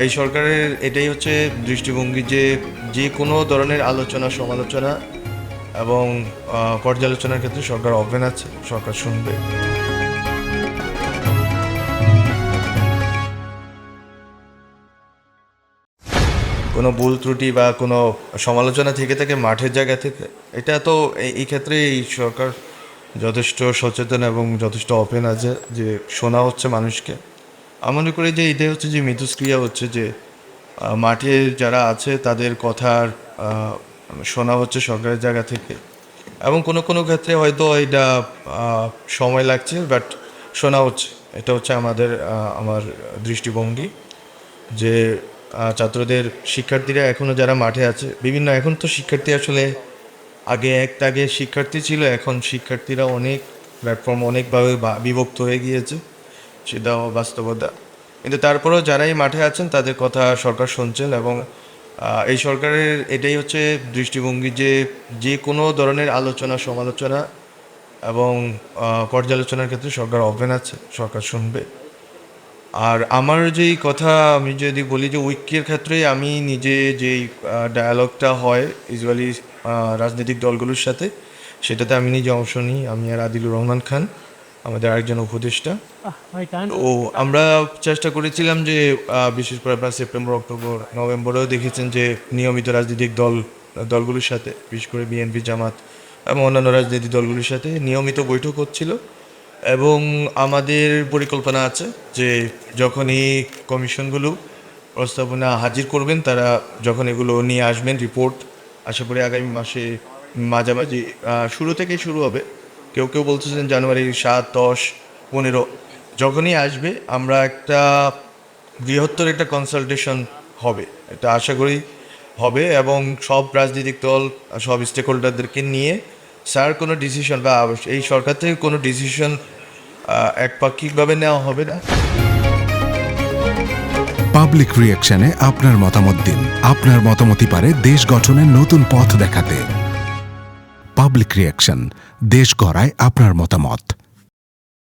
এই সরকারের এটাই হচ্ছে দৃষ্টিভঙ্গি যে যে কোনো ধরনের আলোচনা, সমালোচনা এবং পর্যালোচনার ক্ষেত্রে সরকার ওপেন আছে, সরকার শুনবে। কোনো ভুল ত্রুটি বা কোনো সমালোচনা থেকে থাকে, মাঠের জায়গা থেকে, এটা তো এই ক্ষেত্রে এই সরকার যথেষ্ট সচেতন এবং যথেষ্ট অপেন আছে যে শোনা হচ্ছে মানুষকে। আমি মনে করি যে এটাই হচ্ছে যে মিথস্ক্রিয়া হচ্ছে যে মাঠে যারা আছে তাদের কথার শোনা হচ্ছে সরকারের জায়গা থেকে। এবং কোনো কোনো ক্ষেত্রে হয়তো এটা সময় লাগছে বাট শোনা হচ্ছে। এটা হচ্ছে আমাদের আমার দৃষ্টিভঙ্গি যে ছাত্রদের শিক্ষার্থীরা এখনও যারা মাঠে আছে, বিভিন্ন এখন তো শিক্ষার্থী আসলে আগে এক আগে শিক্ষার্থী ছিল, এখন শিক্ষার্থীরা অনেক প্ল্যাটফর্ম অনেকভাবে বিভক্ত হয়ে গিয়েছে। সেটাও বাস্তবতা। কিন্তু তারপরেও যারাই মাঠে আছেন, তাদের কথা সরকার শুনছেন এবং এই সরকারের এটাই হচ্ছে দৃষ্টিভঙ্গি যে যে কোনো ধরনের আলোচনা, সমালোচনা এবং পর্যালোচনার ক্ষেত্রে সরকার ওপেন আছে, সরকার শুনবে। আর আমার যেই কথা আমি যদি বলি যে, ঐক্যের ক্ষেত্রে আমি নিজে যেই ডায়ালগটা হয় ইউজুয়ালি রাজনৈতিক দলগুলোর সাথে, সেটাতে আমি নিজে অংশ নিই। আমি আর আদিলুর রহমান খান। আমাদের আরেকজন উপদেষ্টা। ও আমরা চেষ্টা করেছিলাম যে বিশেষ করে আপনার সেপ্টেম্বর অক্টোবর নভেম্বরেও দেখেছেন যে নিয়মিত রাজনৈতিক দল দলগুলোর সাথে বিশেষ করে বিএনপি জামাত এবং অন্যান্য রাজনৈতিক দলগুলির সাথে নিয়মিত বৈঠক হচ্ছিল এবং আমাদের পরিকল্পনা আছে যে যখনই কমিশনগুলো প্রস্তাবনা হাজির করবেন তারা যখন এগুলো নিয়ে আসবেন রিপোর্ট আশা করি আগামী মাসে মাঝামাঝি শুরু থেকেই শুরু হবে। কেউ কেউ বলতেছেন জানুয়ারি সাত, দশ, পনেরো। যখনই আসবে, আমরা একটা বৃহত্তর একটা কনসালটেশন হবে। এটা আশা করি হবে এবং সব রাজনৈতিক দল, সব স্টেক হোল্ডারদেরকে নিয়ে স্যার কোনো ডিসিশন বা এই সরকার থেকে কোনো ডিসিশন একপাক্ষিকভাবে নেওয়া হবে না। পাবলিক রিয়াকশনে আপনার মতামত দিন। আপনার মতামতই পারে দেশ গঠনের নতুন পথ দেখাতে। পাবলিক রিয়াকশন দেশ গড়ায় আপনার মতামত।